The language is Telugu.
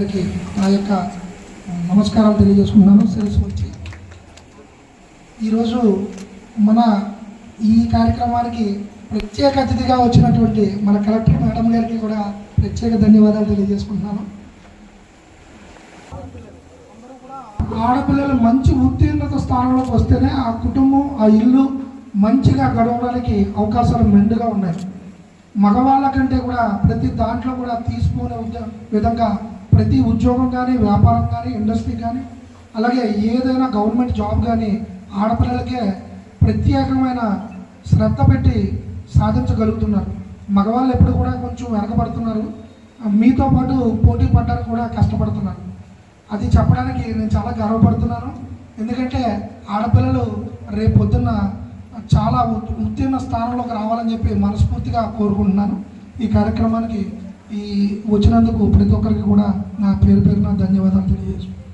అందరికీ నా యొక్క నమస్కారాలు తెలియజేసుకున్నాను సెల్స్ వచ్చి. ఈరోజు మన ఈ కార్యక్రమానికి ప్రత్యేక అతిథిగా వచ్చినటువంటి మన కలెక్టర్ మేడం గారికి కూడా ప్రత్యేక ధన్యవాదాలు తెలియజేసుకుంటున్నాను. ఆడపిల్లలు మంచి ఉత్తీర్ణత స్థానంలోకి వస్తేనే ఆ కుటుంబం ఆ ఇల్లు మంచిగా గడవడానికి అవకాశాలు మెండుగా ఉన్నాయి. మగవాళ్ళ కంటే కూడా ప్రతి దాంట్లో కూడా తీసుకునే విధంగా ప్రతి ఉద్యోగం కానీ వ్యాపారం కానీ ఇండస్ట్రీ కానీ అలాగే ఏదైనా గవర్నమెంట్ జాబ్ కానీ ఆడపిల్లలకే ప్రత్యేకమైన శ్రద్ధ పెట్టి సాధించగలుగుతున్నారు. మగవాళ్ళు ఎప్పుడు కూడా కొంచెం వెనకబడుతున్నారు. మీతో పాటు పోటీ పడడానికి కూడా కష్టపడుతున్నారు. అది చెప్పడానికి నేను చాలా గర్వపడుతున్నాను. ఎందుకంటే ఆడపిల్లలు రేపు పొద్దున్న చాలా ఉత్- ఉత్తీర్ణ స్థానంలోకి రావాలని చెప్పి మనస్ఫూర్తిగా కోరుకుంటున్నాను. ఈ కార్యక్రమానికి ఈ వచ్చినందుకు ప్రతి ఒక్కరికి కూడా నా పేరు పేరున ధన్యవాదాలు తెలియజేస్తున్నాను.